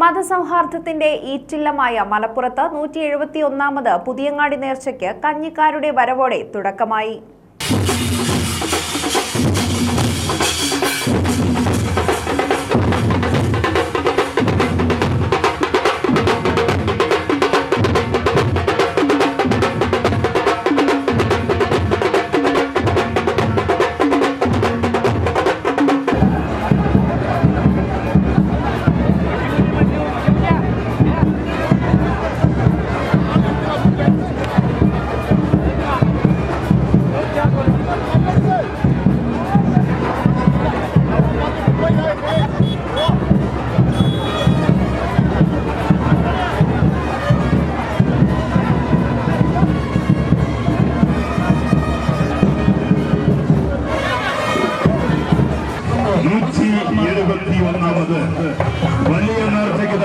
മതസൗഹാർദ്ദത്തിന്റെ ഈറ്റില്ലമായ മലപ്പുറത്ത് നൂറ്റി എഴുപത്തി ഒന്നാമത് പുതിയങ്ങാടി നേർച്ചയ്ക്ക് കഞ്ഞിക്കാരുടെ വരവോടെ തുടക്കമായി. എഴുപത്തി ഒന്നാമത് വലിയ നേർച്ചകിത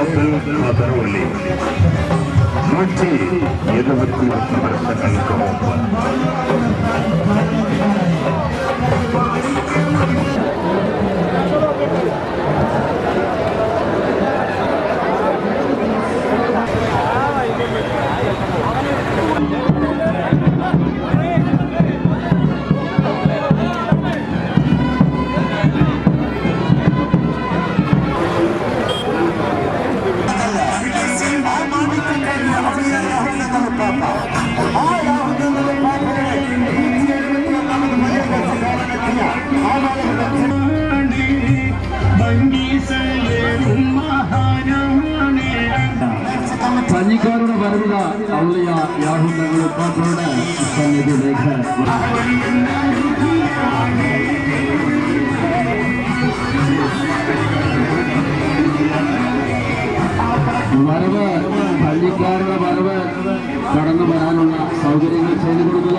ஒன்று மதுரவுள்ளி நூற்றி இருபத்தி ஒன்று வருஷங்களுக்கு ஒவ்வொரு വർഷങ്ങൾക്ക് വരവിത സന്നിക്കാരുടെ വരവില ഔലിയ സന്നിധി ലേഖ. വരവ് പള്ളിക്കാരുടെ വരവ് കടന്നു വരാനുള്ള സൗകര്യങ്ങൾ ചെയ്തു കൊടുക്കുക.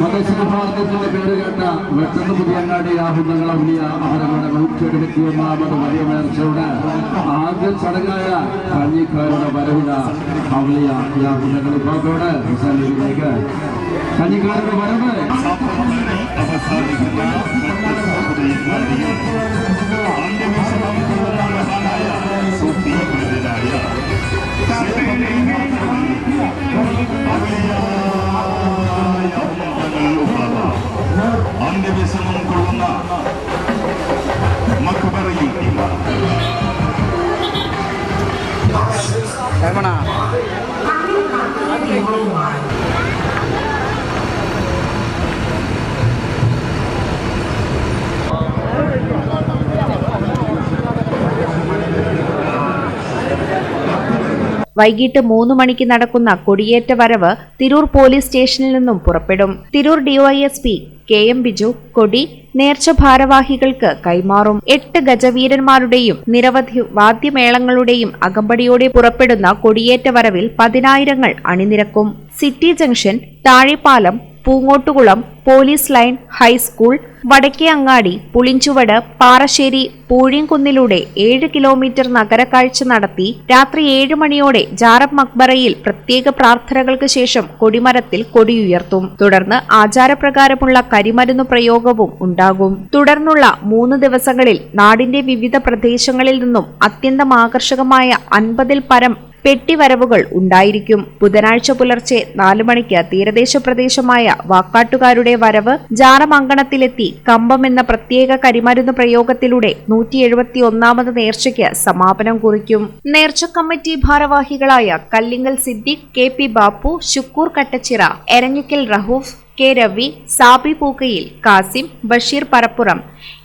മതസൗഹാർദ്ദത്തിന്റെ പേര് കേട്ട വെട്ടത്ത് പുതിയങ്ങാടി ആഹുതങ്ങൾ ഔലിയ അവരുടെ നൂറ്റി എഴുപത്തി ഒന്നാമത് വലിയ നേർച്ചയുടെ ആദ്യ ചടങ്ങായ കഞ്ഞിക്കാരുടെ വരവില ഔലിയ യാഹുദങ്ങൾ ഇപ്പോഴത്തോട് സന്നിധിയിലേക്ക് കഞ്ഞിക്കാരുടെ വരവ്. അവസാനിക്കുന്ന വൈകിട്ട് മൂന്ന് മണിക്ക് നടക്കുന്ന കൊടിയേറ്റ വരവ് തിരൂർ പോലീസ് സ്റ്റേഷനിൽ നിന്നും പുറപ്പെടും. Tirur DYSP K M Biju കൊടി നേർച്ച ഭാരവാഹികൾക്ക് കൈമാറും. എട്ട് ഗജവീരന്മാരുടെയും നിരവധി വാദ്യമേളങ്ങളുടെയും അകമ്പടിയോടെ പുറപ്പെടുന്ന കൊടിയേറ്റ വരവിൽ പതിനായിരങ്ങൾ അണിനിരക്കും. City junction Thazhepalam Poongottukulam police line high school Vadakke Angadi Pulinchuvad Parassery പൂഴിങ്കുന്നിലൂടെ ഏഴ് കിലോമീറ്റർ നഗരക്കാഴ്ച നടത്തി രാത്രി ഏഴ് മണിയോടെ ജാറബ് മക്ബറയിൽ പ്രത്യേക പ്രാർത്ഥനകൾക്ക് ശേഷം കൊടിമരത്തിൽ കൊടിയുയർത്തും. തുടർന്ന് ആചാരപ്രകാരമുള്ള കരിമരുന്ന് പ്രയോഗവും ഉണ്ടാകും. തുടർന്നുള്ള മൂന്ന് ദിവസങ്ങളിൽ നാടിന്റെ വിവിധ പ്രദേശങ്ങളിൽ നിന്നും അത്യന്തം ആകർഷകമായ അൻപതിൽ പരം പെട്ടിവരവുകൾ ഉണ്ടായിരിക്കും. ബുധനാഴ്ച പുലർച്ചെ നാലു മണിക്ക് തീരദേശ പ്രദേശമായ വാക്കാട്ടുകാരുടെ വരവ് ജാറമങ്കണത്തിലെത്തി കമ്പം എന്ന പ്രത്യേക കരിമരുന്ന് പ്രയോഗത്തിലൂടെ നൂറ്റി എഴുപത്തി ഒന്നാമത് നേർച്ചയ്ക്ക് സമാപനം കുറിക്കും. നേർച്ച കമ്മിറ്റി ഭാരവാഹികളായ Kallingal Siddique K P Bappu Shukoor Kattachira Eranhikkal Rahoof K Ravi Sabi Pookkayil Kasim Basheer Parappuram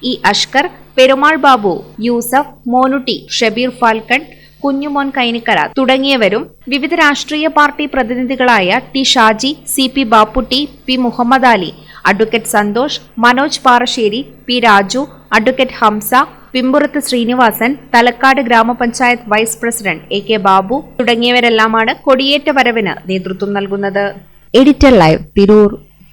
E Ashkar Perumal Babu Yusuf Monutty Shabeer falcon Kunjumon Kainikkara തുടങ്ങിയവരും വിവിധ രാഷ്ട്രീയ party പ്രതിനിധികളായ T Shaji C P Bapputty P Muhammad Ali advocate Santhosh Manoj Parassery P Raju advocate Hamsa Pimpurath Srinivasan Thalakkad ഗ്രാമപഞ്ചായത്ത് vice president A K Babu തുടങ്ങിയവരെല്ലാമാണ് കൊടിയേറ്റ വരവിന് നേതൃത്വം നൽകുന്നത്. Editor live Tirur